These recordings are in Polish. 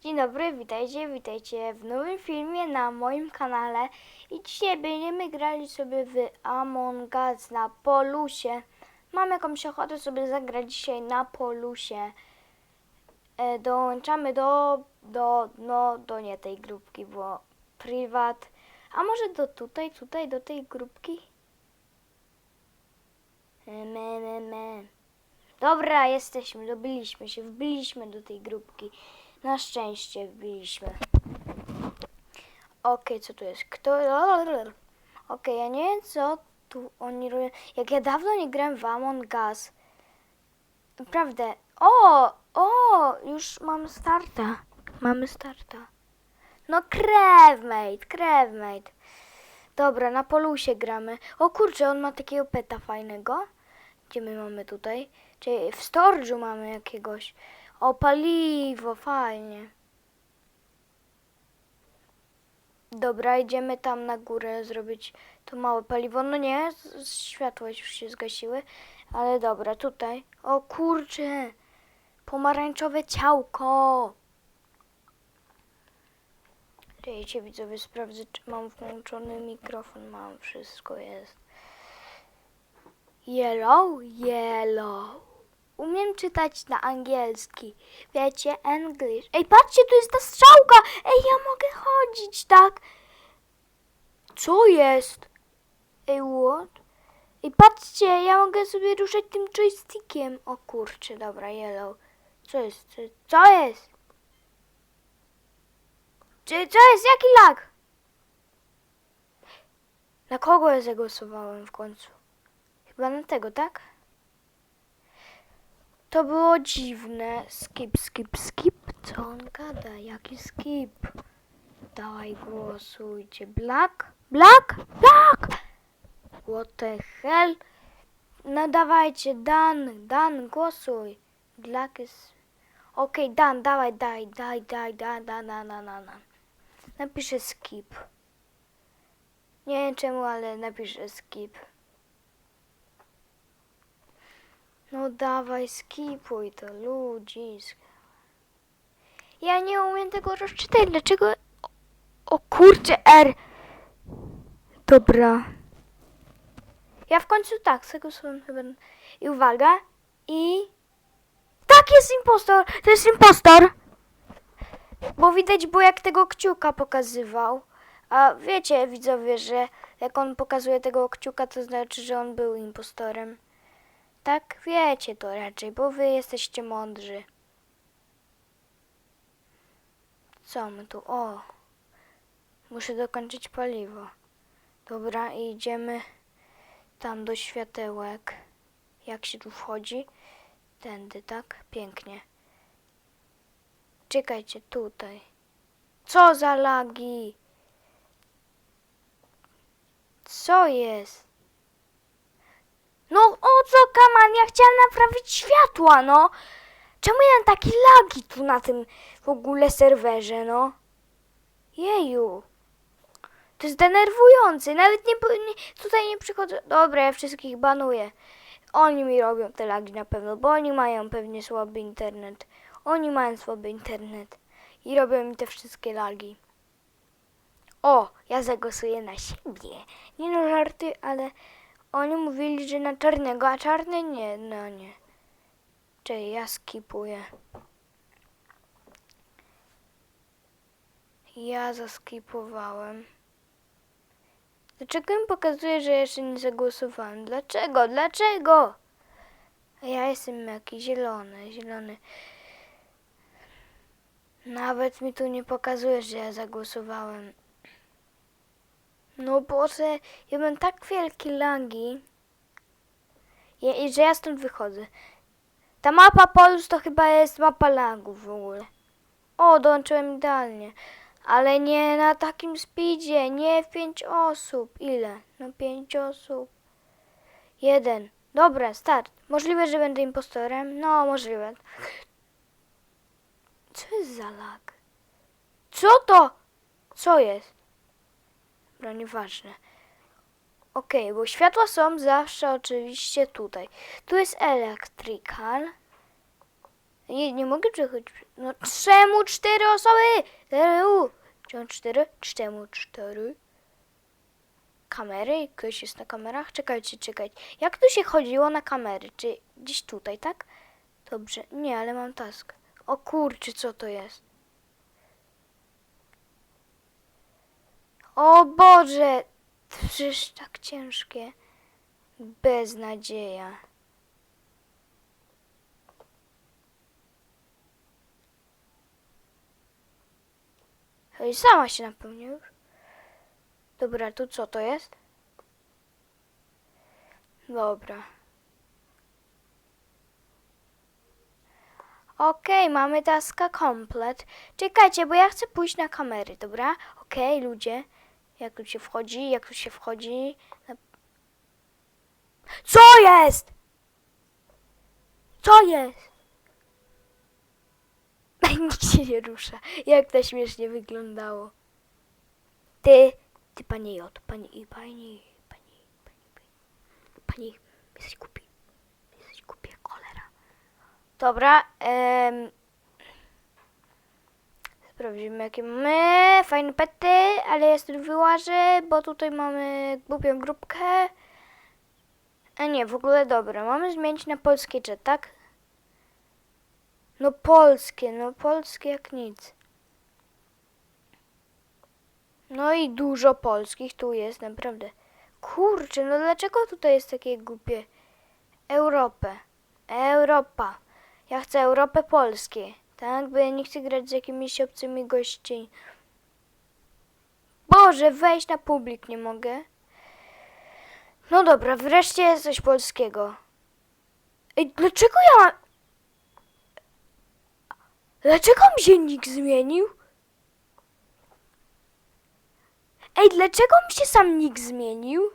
Dzień dobry, witajcie, witajcie w nowym filmie na moim kanale i dzisiaj będziemy grali sobie w Among Us na Polusie. Mam jakąś ochotę sobie zagrać dzisiaj na Polusie. E, dołączamy do, do, no, do nie tej grupki, bo prywat. A może do tutaj, tutaj, do tej grupki? E, Me, me, me. Dobra, jesteśmy, dobiliśmy się, wbiliśmy do tej grupki. Na szczęście wbiliśmy. Okej, co tu jest? Kto? Okej, ja nie wiem co tu oni robią. Jak ja dawno nie grałem w Among Us. Naprawdę. O! O! Już mam starta. Mamy starta. No crewmate, crewmate. Dobra, na polusie gramy. O kurczę, on ma takiego peta fajnego. Gdzie my mamy tutaj? Czyli w storage'u mamy jakiegoś. O, paliwo, fajnie. Dobra, idziemy tam na górę zrobić to małe paliwo. No nie, światła już się zgasiły. Ale dobra, tutaj. O kurczę, pomarańczowe ciałko. Czekajcie widzowie, sprawdzę czy mam włączony mikrofon. Mam, wszystko jest. Yellow, yellow. Umiem czytać na angielski. Wiecie, English. Ej, patrzcie, tu jest ta strzałka. Ej, ja mogę chodzić, tak? Co jest? Ej, what? Ej, patrzcie, ja mogę sobie ruszać tym joystickiem. O kurczę, dobra, yellow. Co jest? Co, co jest? Czy, co jest? Jaki lag? Na kogo ja zagłosowałem w końcu? Chyba na tego, tak? To było dziwne. Skip, skip, skip. Co on gada? Jaki skip? Dawaj, głosujcie. Black? Black? Black! What the hell? No dawajcie, Dan, Dan, głosuj. Black jest... Okej, Dan, dawaj, daj, daj, daj, daj, na, na, na, na. Napiszę skip. Nie wiem czemu, ale napiszę skip. No dawaj, skipuj to, ludzisk. Ja nie umiem tego rozczytać, dlaczego... O, kurczę, R. Dobra. Ja w końcu tak, z tego słowa chyba... I uwaga, i... Tak, jest impostor! To jest impostor! Bo widać było, jak tego kciuka pokazywał. A wiecie, widzowie, że jak on pokazuje tego kciuka, to znaczy, że on był impostorem. Tak, wiecie to raczej, bo wy jesteście mądrzy. Co my tu? O! Muszę dokończyć paliwo. Dobra, idziemy tam do światełek. Jak się tu wchodzi? Tędy, tak? Pięknie. Czekajcie, tutaj. Co za lagi? Co jest? No o co, kaman? Ja chciałam naprawić światła, no. Czemu ja mam takie lagi tu na tym w ogóle serwerze, no? Jeju. To jest denerwujące. Nawet nie, nie tutaj nie przychodzą. Dobra, ja wszystkich banuję. Oni mi robią te lagi na pewno, bo oni mają pewnie słaby internet. Oni mają słaby internet. I robią mi te wszystkie lagi. O, ja zagłosuję na siebie. Nie no żarty, ale oni mówili, że na czarnego, a czarny nie, no nie. Czyli ja skipuję. Ja zaskipowałem. Dlaczego mi pokazuje, że jeszcze nie zagłosowałem? Dlaczego? Dlaczego? A ja jestem jakiś zielony, zielony. Nawet mi tu nie pokazuje, że ja zagłosowałem. No Boże, ja mam tak wielkie lagi. Ja, że ja stąd wychodzę. Ta mapa Polus to chyba jest mapa lagów w ogóle. O, dołączyłem idealnie. Ale nie na takim speedzie, nie w pięć osób. Ile? No pięć osób. Jeden. Dobra, start. Możliwe, że będę impostorem? No, możliwe. Co jest za lag? Co to? Co jest? Dobra, nieważne. Okej, bo światła są zawsze oczywiście tutaj. Tu jest electrical. Nie, nie mogę przechodzić. No czemu cztery osoby? Czemu cztery? Czemu cztery? Kamery? Ktoś jest na kamerach? Czekajcie, czekajcie. Jak tu się chodziło na kamery? Czy gdzieś tutaj, tak? Dobrze. Nie, ale mam task. O kurczę, co to jest? O Boże! Przecież tak ciężkie. Beznadzieja. Ej, sama się napełnia już. Dobra, tu co to jest? Dobra. Okej, mamy taska komplet. Czekajcie, bo ja chcę pójść na kamery, dobra? Okej, ludzie. Jak tu się wchodzi? Jak tu się wchodzi? Co jest? Co jest? Nikt się nie rusza. Jak to śmiesznie wyglądało. Ty, ty panie J, pani, pani, pani, pani, pani, pani, jesteś głupi. Jesteś głupi jak cholera. Dobra, em, sprawdzimy jakie mamy fajne pety, ale ja stąd bo tutaj mamy głupią grupkę. A nie, w ogóle dobra, mamy zmienić na polskie jet, tak? No polskie, no polskie jak nic. No i dużo polskich tu jest, naprawdę. Kurczę, no dlaczego tutaj jest takie głupie? Europę. Europa. Ja chcę Europę polskie. Tak, bo ja nie chcę grać z jakimiś obcymi gości. Boże, wejść na publik nie mogę. No dobra, wreszcie jest coś polskiego. Ej, dlaczego ja mam... Dlaczego mi się nick zmienił? Ej, dlaczego mi się sam nick zmienił?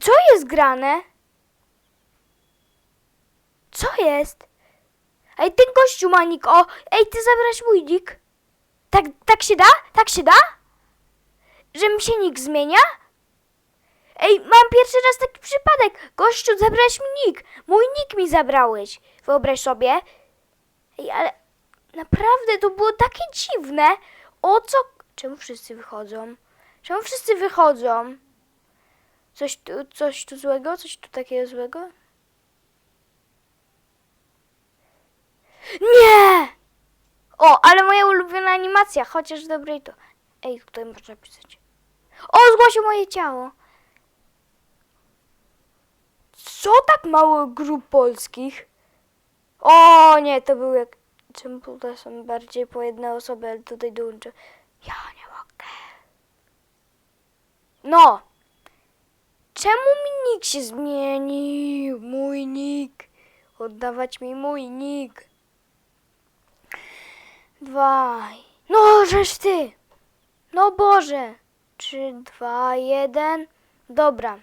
Co jest grane? Co jest? Ej, ten gościu ma nick, o! Ej, ty zabrałeś mój nick? Tak, tak się da? Tak się da? Że mi się nick zmienia? Ej, mam pierwszy raz taki przypadek. Gościu, zabrałeś mi nick. Mój nick mi zabrałeś. Wyobraź sobie. Ej, ale naprawdę to było takie dziwne. O co? Czemu wszyscy wychodzą? Czemu wszyscy wychodzą? Coś tu, coś tu złego? Coś tu takiego złego? Nie! O, ale moja ulubiona animacja, chociaż dobrej to. Ej, tutaj można pisać. O, zgłosił moje ciało. Co tak mało grup polskich? O nie, to był jak... Czemu to są bardziej po jednej osobie, ale tutaj dołączę. Ja nie mogę. No. Czemu mi nick się zmienił? Mój nick. Oddawać mi mój nick. Dwaj. No, żeż ty. No Boże. Trzy, dwa, jeden. Dobra.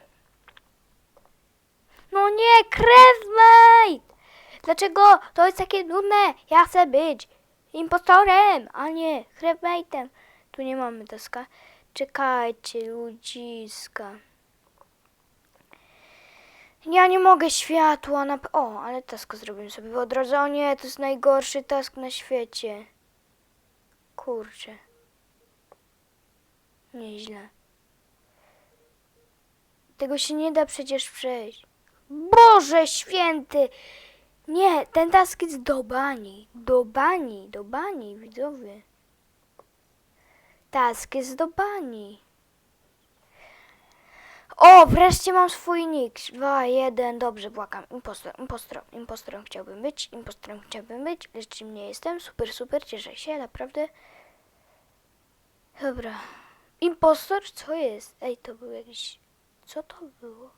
No nie, crewmate! Dlaczego to jest takie nudne? Ja chcę być impostorem, a nie crewmate'em. Tu nie mamy taska. Czekajcie, ludziska. Ja nie mogę światła na... O, ale task zrobimy sobie po drodze. O nie, to jest najgorszy task na świecie. Kurczę. Nieźle. Tego się nie da przecież przejść. Boże święty! Nie, ten task jest do bani. Do bani, do bani, widzowie. Task jest do bani. O, wreszcie mam swój nick. 2, 1, dobrze, błagam. Impostor, impostor, impostorem chciałbym być, impostorem chciałbym być, lecz czym nie jestem. Super, super, cieszę się, naprawdę. Dobra. Impostor? Co jest? Ej, to był jakiś... Co to było?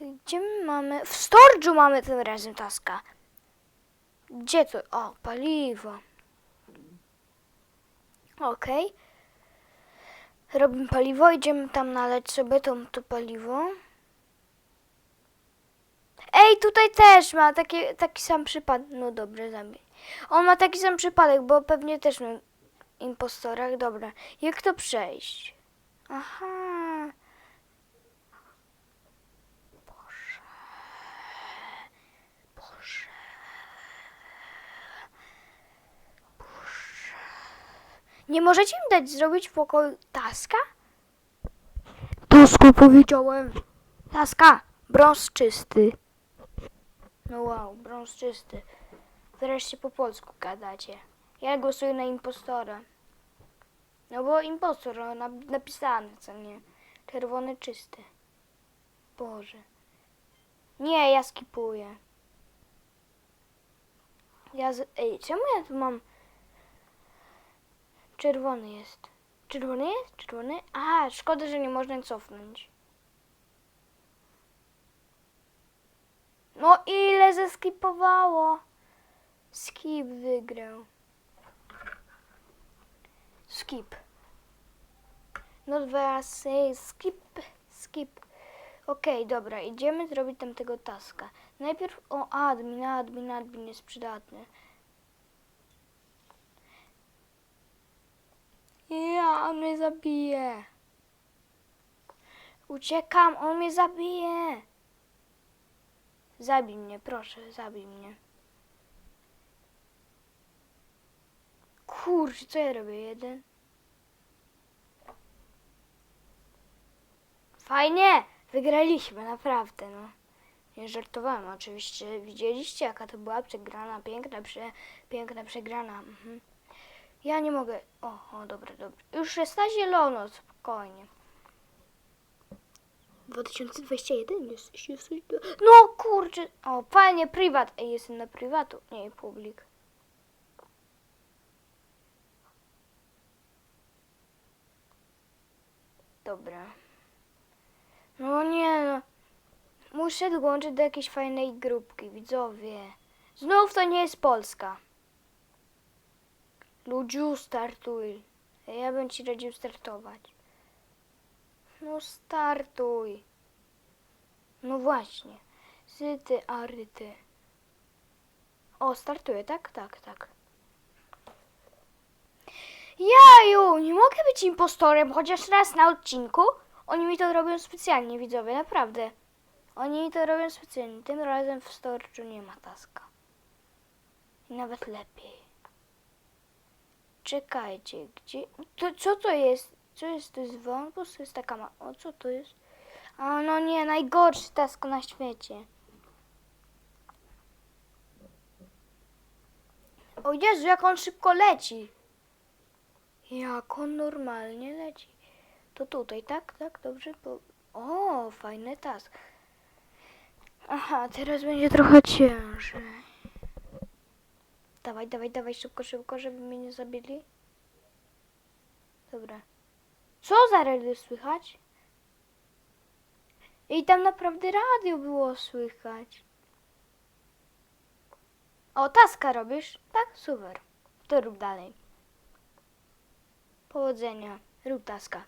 Gdzie my mamy? W storage'u mamy tym razem taska. Gdzie to? O, paliwo. Okej. Robimy paliwo, idziemy tam nalać sobie to, to paliwo. Ej, tutaj też ma taki, taki sam przypadek. No dobrze, zabij. On ma taki sam przypadek, bo pewnie też ma impostorach. Dobra, jak to przejść? Aha. Nie możecie mi dać zrobić w pokoju taska? Tasku powiedziałem. Taska, brąz czysty. No wow, brąz czysty. Wreszcie po polsku gadacie. Ja głosuję na impostora. No bo impostor, no, na, napisane, co nie? Czerwony czysty. Boże. Nie, ja skipuję. Ja z... Ej, czemu ja tu mam... Czerwony jest. Czerwony jest? Czerwony? Aha, szkoda, że nie można cofnąć. No ile zeskipowało? Skip wygrał. Skip. No dwa, say skip, skip. Okej, dobra, idziemy zrobić tamtego taska. Najpierw o admin, admin, admin jest przydatny. Ja, on mnie zabije. Uciekam, on mnie zabije. Zabij mnie, proszę, zabij mnie. Kurczę, co ja robię? Jeden. Fajnie! Wygraliśmy, naprawdę, no. Nie żartowałem, oczywiście. Widzieliście, jaka to była przegrana, piękna, prze, piękna przegrana. Mhm. Ja nie mogę. O, o, dobra, dobra. Już jest na zielono, spokojnie. 2021 jesteś, jesteś. do- No kurczę. O, fajnie, prywat. Ej, jestem na prywatu, nie publik. Dobra. No nie no. Muszę dołączyć do jakiejś fajnej grupki, widzowie. Znów to nie jest Polska. Ludziu, startuj. Ja bym ci radził startować. No startuj. No właśnie. Syty, aryty. O, startuję, tak? Tak, tak. Jaju, nie mogę być impostorem chociaż raz na odcinku. Oni mi to robią specjalnie, widzowie, naprawdę. Oni mi to robią specjalnie. Tym razem w storczu nie ma taska. I nawet lepiej. Czekajcie, gdzie... To, co to jest? Co jest? To jest wąwóz? To jest taka ma... O, co to jest? A no nie, najgorszy task na świecie. O Jezu, jak on szybko leci. Jak on normalnie leci. To tutaj, tak? Tak, dobrze? Bo... O, fajny task. Aha, teraz będzie trochę ciężej. Dawaj, dawaj, dawaj, szybko, szybko, żeby mnie nie zabili. Dobra. Co za radio słychać? I tam naprawdę radio było słychać. O, taska robisz? Tak? Super. To rób dalej. Powodzenia. Rób taska.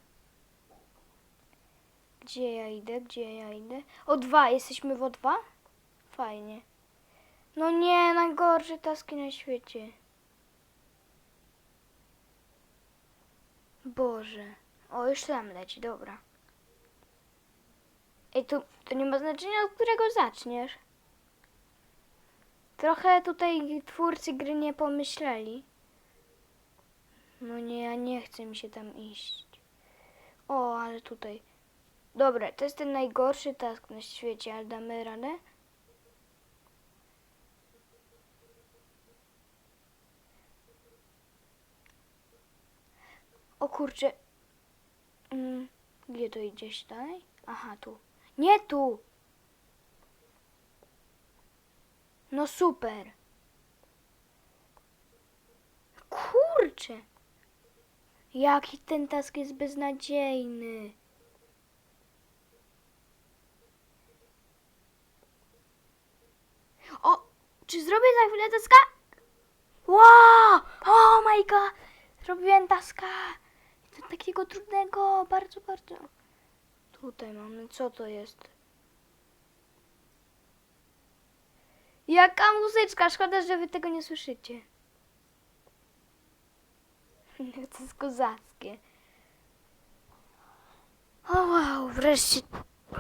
Gdzie ja idę? Gdzie ja idę? O dwa. Jesteśmy w o dwa? Fajnie. No nie, najgorsze taski na świecie. Boże. O, już tam leci, dobra. Ej, to, to nie ma znaczenia, od którego zaczniesz. Trochę tutaj twórcy gry nie pomyśleli. No nie, ja nie chcę mi się tam iść. O, ale tutaj. Dobra, to jest ten najgorszy task na świecie, ale damy radę? O kurczę. Mm, gdzie to idziesz dalej? Aha, tu. Nie tu! No super. Kurczę. Jaki ten task jest beznadziejny. O, czy zrobię za chwilę taska? Wow! Oh my god! Zrobiłem taska! Takiego trudnego, bardzo, bardzo. Tutaj mamy, co to jest? Jaka muzyczka, szkoda, że wy tego nie słyszycie. to jest kozackie. O wow, wreszcie.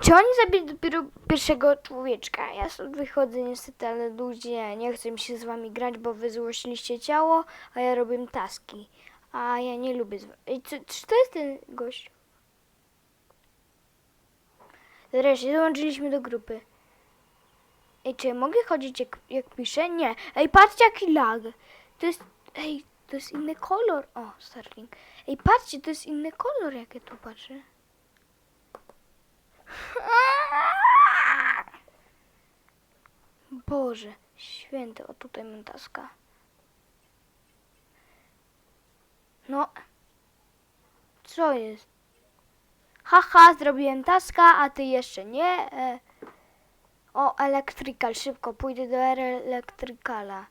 Czy oni zabili dopiero pierwszego człowieczka? Ja stąd wychodzę niestety, ale ludzie, nie chcę mi się z wami grać, bo wy złośliście ciało, a ja robię taski. A ja nie lubię. Zw- Ej, czy, czy to jest ten gość? Wreszcie dołączyliśmy do grupy. Ej, czy ja mogę chodzić jak, jak piszę? Nie. Ej, patrzcie jaki lag. To jest. Ej, to jest inny kolor. O, Starlink. Ej, patrzcie, to jest inny kolor, jak ja tu patrzę. Boże, święty, o tutaj mam taska. No. Co jest? Haha, zrobiłem taska, a ty jeszcze nie. E. O, elektrykal, szybko, pójdę do elektrykala.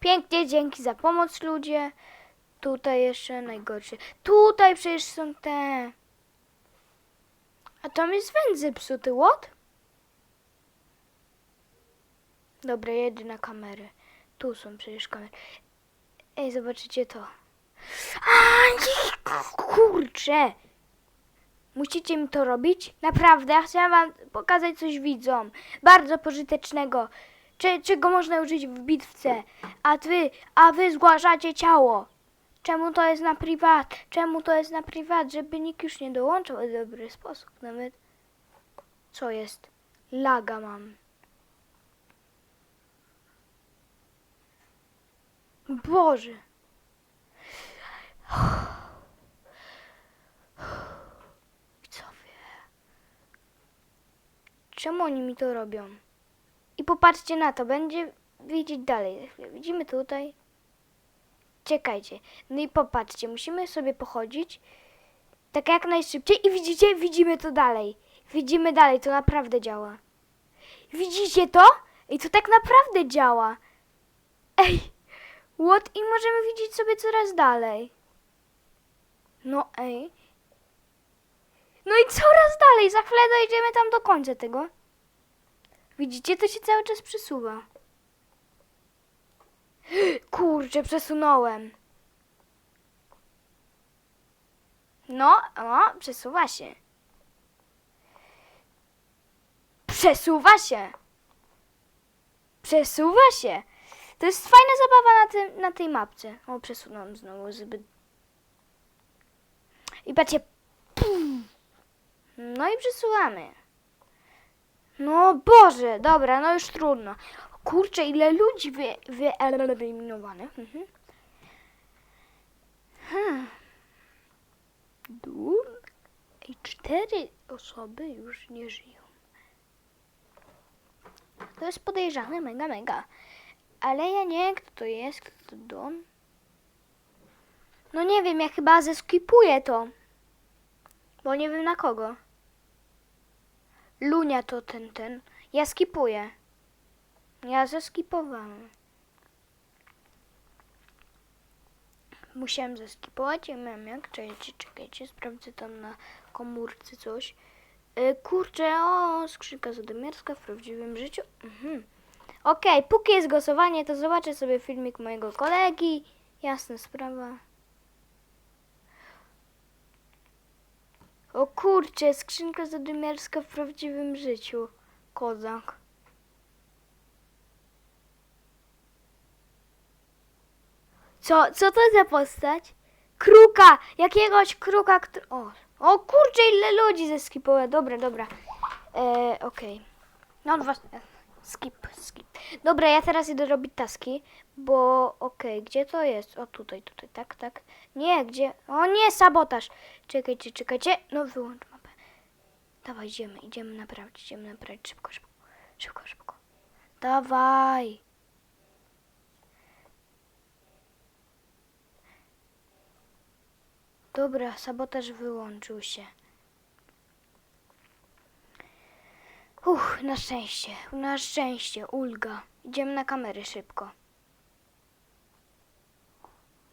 Pięknie, dzięki za pomoc ludzie. Tutaj jeszcze najgorsze. Tutaj przecież są te. A tam jest węd zepsuty, what? Dobra, jedę na kamerę. Tu są przecież kamery. Ej, zobaczycie to. A, kurczę. Musicie mi to robić? Naprawdę, ja chciałam wam pokazać coś widzom. Bardzo pożytecznego. Czego można użyć w bitwce. A wy, a wy zgłaszacie ciało. Czemu to jest na prywat? Czemu to jest na prywat? Żeby nikt już nie dołączał w dobry sposób nawet. Co jest? Laga mam. Boże. Widzowie. Czemu oni mi to robią? I popatrzcie na to, będzie widzieć dalej. Widzimy tutaj. Czekajcie. No i popatrzcie, musimy sobie pochodzić tak jak najszybciej i widzicie, widzimy to dalej. Widzimy dalej, to naprawdę działa. Widzicie to? I to tak naprawdę działa. Ej, what? I możemy widzieć sobie coraz dalej. No ej. No i coraz dalej, za chwilę dojdziemy tam do końca tego. Widzicie, to się cały czas przesuwa. Kurczę, przesunąłem. No, o, przesuwa się. Przesuwa się. Przesuwa się. To jest fajna zabawa na, tym, na tej mapce. O, przesunąłem znowu zbyt. I patrzcie. No i przesuwamy. No Boże, dobra, no już trudno. Kurczę, ile ludzi wy, wy, wyeliminowanych. Mhm. Hmm. Dur? I cztery osoby już nie żyją. To jest podejrzane, mega, mega. Ale ja nie wiem, kto to jest, kto to Don. No nie wiem, ja chyba zeskipuję to. Bo nie wiem na kogo. Lunia to ten, ten. Ja skipuję. Ja zeskipowałem. Musiałem zeskipować, ja miałem jak, czekajcie, czekajcie, sprawdzę tam na komórce coś. E, kurczę, o, skrzynka zadymiarska w prawdziwym życiu. Mhm. Okej, póki jest głosowanie, to zobaczę sobie filmik mojego kolegi. Jasna sprawa. O kurczę, skrzynka zadymiarska w prawdziwym życiu. Kozak. Co, co to za postać? Kruka! Jakiegoś kruka, który... O, o kurczę, ile ludzi zeskipowało. Dobra, dobra. E, Okej. No, dwa... Skip, skip. Dobra, ja teraz idę robić taski, bo okej, gdzie to jest? O, tutaj, tutaj, tak, tak. Nie, gdzie? O nie, sabotaż. Czekajcie, czekajcie. No, wyłącz mapę. Dawaj, idziemy, idziemy naprawić, idziemy naprawić. Szybko, szybko, szybko, szybko. Dawaj. Dobra, sabotaż wyłączył się. Uch, na szczęście, na szczęście, ulga. Idziemy na kamery szybko.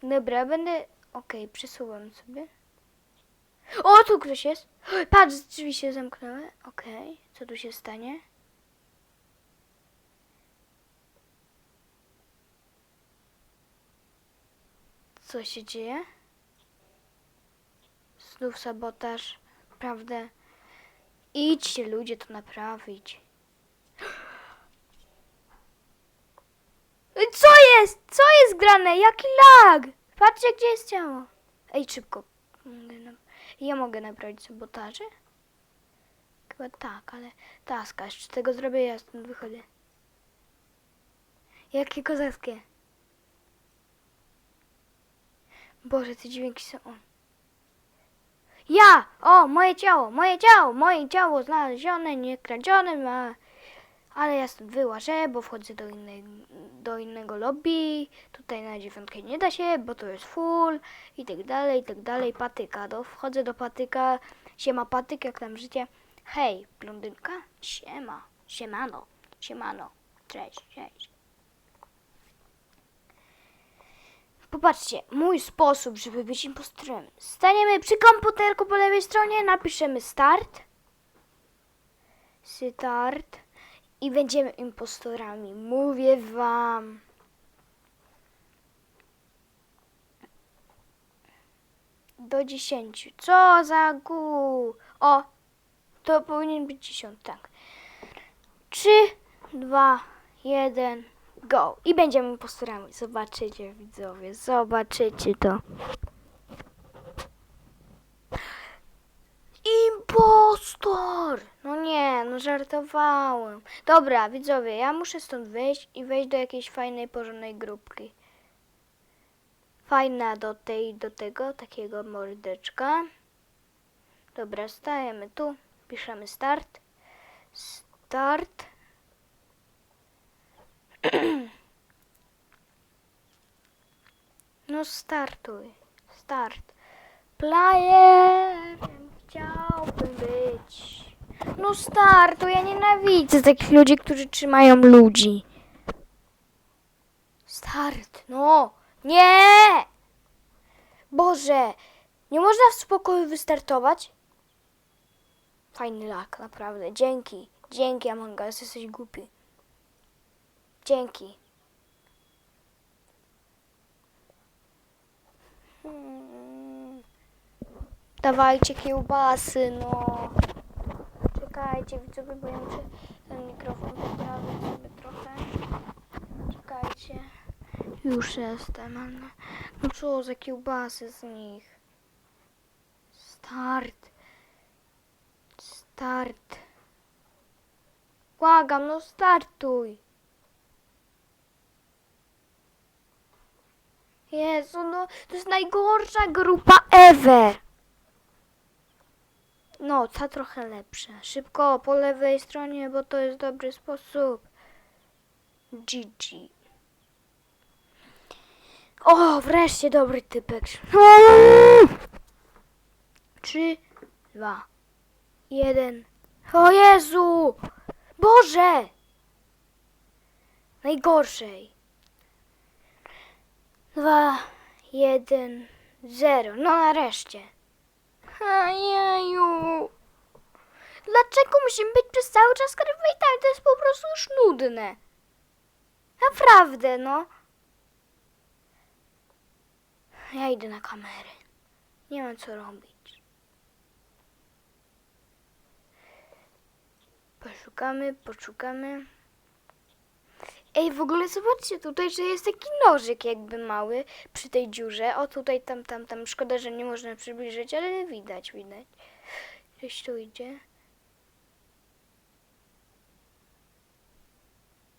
Dobra, będę... Okej, przesuwam sobie. O, tu ktoś jest. Patrz, drzwi się zamknęły. Okej, co tu się stanie? Co się dzieje? Znów sabotaż, prawda? Idźcie ludzie to naprawić. Co jest? grane, jaki lag! Patrzcie, gdzie jest ciało. Ej, szybko. Ja mogę naprawić sabotaże? Chyba tak, ale taska, z tego zrobię, ja stąd wychodzę. Jakie kozackie. Boże, te dźwięki są... Ja! O, moje ciało, moje ciało, moje ciało znalezione, nie kradzione, ma... Ale ja wyłażę, bo wchodzę do, innej, do innego lobby. Tutaj na dziewiątkę nie da się, bo to jest full i tak dalej, i tak dalej. Patyka, do, wchodzę do patyka. Siema patyk, jak tam życie? Hej, blondynka? Siema, siemano, siemano. Cześć, cześć. Popatrzcie, mój sposób, żeby być impostorem. Staniemy przy komputerku po lewej stronie, napiszemy start. Start. I będziemy impostorami. Mówię wam. Do dziesięciu. Co za gu. O, to powinien być dziesiąt, tak. Trzy, dwa, jeden, go. I będziemy impostorami. Zobaczycie, widzowie, zobaczycie to. Impostor! No nie, no żartowałem. Dobra, widzowie, ja muszę stąd wyjść i wejść do jakiejś fajnej, porządnej grupki. Fajna do tej, do tego, takiego mordeczka. Dobra, stajemy tu, piszemy start. Start. No startuj. Start. Playerem chciałbym być. No startuj, ja nienawidzę takich ludzi, którzy trzymają ludzi. Start, no. Nie! Boże, nie można w spokoju wystartować? Fajny lak, naprawdę. Dzięki. Dzięki, Among Us, jesteś głupi. Dzięki. Hmm. Dawajcie kiełbasy, no. Czekajcie, widzowie, bo ja muszę ten mikrofon poprawić sobie trochę. Czekajcie. Już jestem, ale... No co za kiełbasy z nich? Start. Start. Błagam, no startuj. Jezu, no to jest najgorsza grupa ever. No, ta trochę lepsza. Szybko po lewej stronie, bo to jest dobry sposób. GG. O, wreszcie dobry typek. Trzy, dwa, jeden. O Jezu! Boże! Najgorszej. Dwa, jeden, zero. No nareszcie. Ajeju. Dlaczego musimy być przez cały czas krewetami? To jest po prostu już nudne. Naprawdę, no. Ja idę na kamerę. Nie mam co robić. Poszukamy, poszukamy. Ej, w ogóle zobaczcie tutaj, że jest taki nożyk jakby mały przy tej dziurze. O, tutaj, tam, tam, tam. Szkoda, że nie można przybliżyć, ale widać, widać. Gdzieś tu idzie.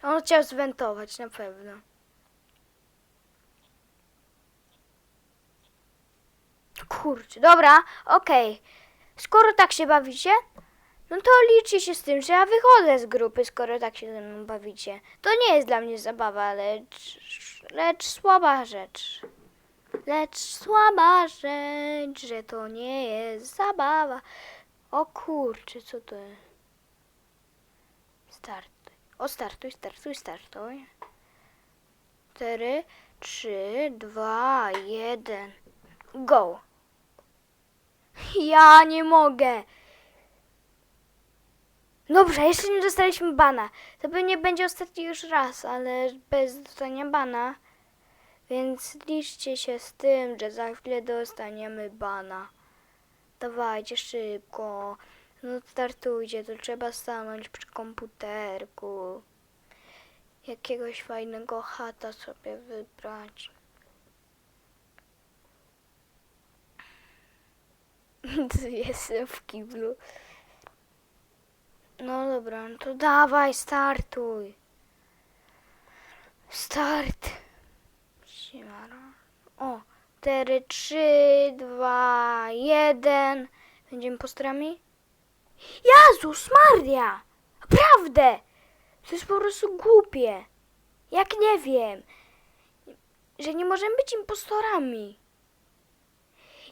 On chciał zwentować, na pewno. Kurczę, dobra, okej. Skoro tak się bawicie, no to liczy się z tym, że ja wychodzę z grupy, skoro tak się ze mną bawicie. To nie jest dla mnie zabawa, lecz, lecz słaba rzecz. Lecz słaba rzecz, że to nie jest zabawa. O kurczę, co to jest? Startuj. O, startuj, startuj, startuj. Cztery, trzy, dwa, jeden. Go. Ja nie mogę. Dobrze, jeszcze nie dostaliśmy bana. To pewnie będzie ostatni już raz, ale bez dostania bana. Więc liczcie się z tym, że za chwilę dostaniemy bana. Dawajcie szybko. No startujcie, to trzeba stanąć przy komputerku. Jakiegoś fajnego chata sobie wybrać. Jestem w kiblu. No dobra, no to dawaj, startuj. Start. Siemano. O, 4, 3, 2, 1. Będziemy postrami? Jezus Maria! Naprawdę! To jest po prostu głupie. Jak nie wiem, że nie możemy być impostorami.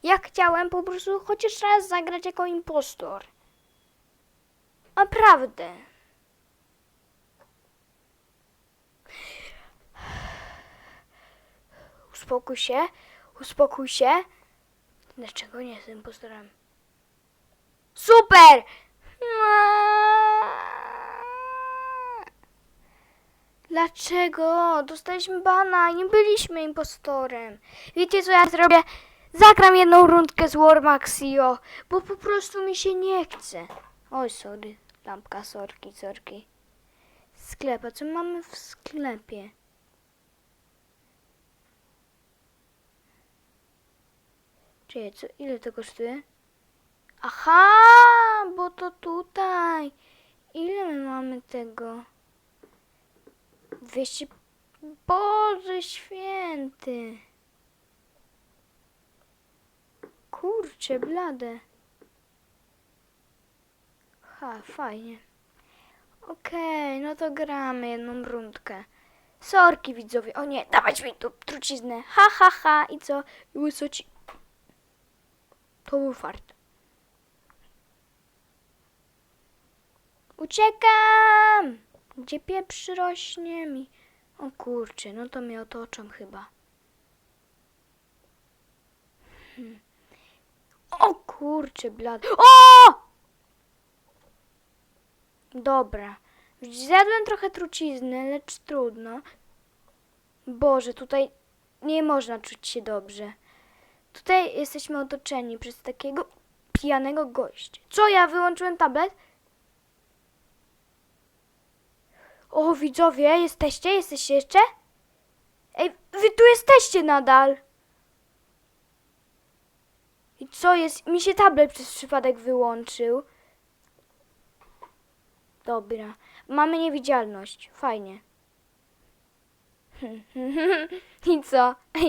Ja chciałem po prostu chociaż raz zagrać jako impostor. Naprawdę. Uspokój się, uspokój się. Dlaczego nie jestem impostorem? Super! Dlaczego? Dostaliśmy bana nie byliśmy impostorem. Wiecie co ja zrobię? Zagram jedną rundkę z Warmaxio, bo po prostu mi się nie chce. Oj, sorry. Lampka, sorki, sorki. Sklep, a co mamy w sklepie? Czyje, co, ile to kosztuje? Aha, bo to tutaj. Ile my mamy tego? 200... Boże święty. Kurczę, blade. Ha, fajnie. Okej, no to gramy jedną rundkę. Sorki widzowie. O nie, dawać mi tu truciznę. Ha, ha, ha. I co? I łysoci... To był fart. Uciekam! Gdzie pieprz rośnie mi? O kurczę, no to mnie otoczą chyba. Hmm. O kurczę, blad. O! Dobra. Zjadłem trochę trucizny, lecz trudno. Boże, tutaj nie można czuć się dobrze. Tutaj jesteśmy otoczeni przez takiego pijanego gościa. Co, ja wyłączyłem tablet? O, widzowie, jesteście? Jesteście jeszcze? Ej, wy tu jesteście nadal. I co jest? Mi się tablet przez przypadek wyłączył. Dobra. Mamy niewidzialność. Fajnie. I co?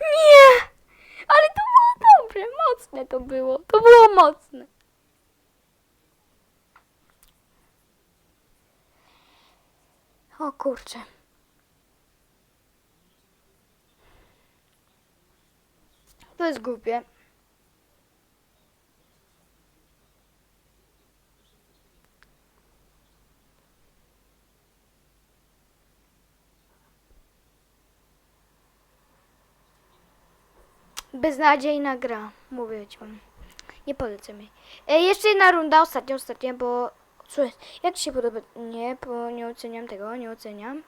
Nie! Ale to było dobre, mocne to było. To było mocne. O kurczę. To jest głupie. Beznadziejna gra, mówię ci wam. Nie polecam jej. E, jeszcze jedna runda, ostatnia, ostatnia, bo... Jest? Jak ci się podoba? Nie, bo nie oceniam tego, nie oceniam.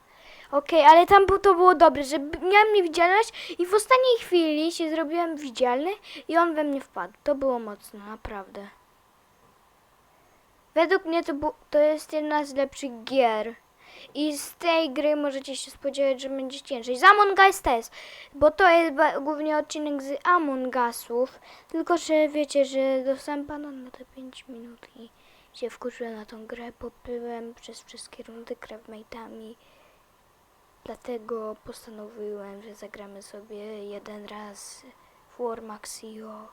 Okej, ale tam bu- to było dobre, że miałem niewidzialność i w ostatniej chwili się zrobiłem widzialny i on we mnie wpadł. To było mocne, naprawdę. Według mnie to, bu- to jest jedna z lepszych gier. I z tej gry możecie się spodziewać, że będzie ciężej. Z Among Us też, bo to jest ba- głównie odcinek z Among Usów. Tylko, że wiecie, że dostałem pana na te 5 minut i się wkurzyłem na tą grę, bo byłem przez wszystkie rundy crewmate'ami. Dlatego postanowiłem, że zagramy sobie jeden raz w War Maxio.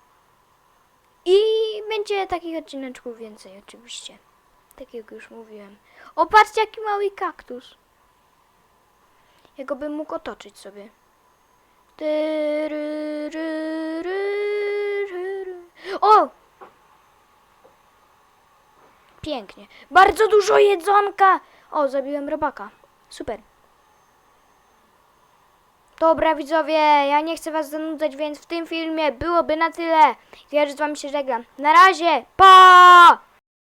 I będzie takich odcineczków więcej oczywiście. Tak jak już mówiłem. O, patrzcie jaki mały kaktus. Ja go bym mógł otoczyć sobie. O! Pięknie. Bardzo dużo jedzonka. O, zabiłem robaka. Super. Dobra widzowie, ja nie chcę was zanudzać, więc w tym filmie byłoby na tyle. Ja już z wami się żegnam. Na razie, pa!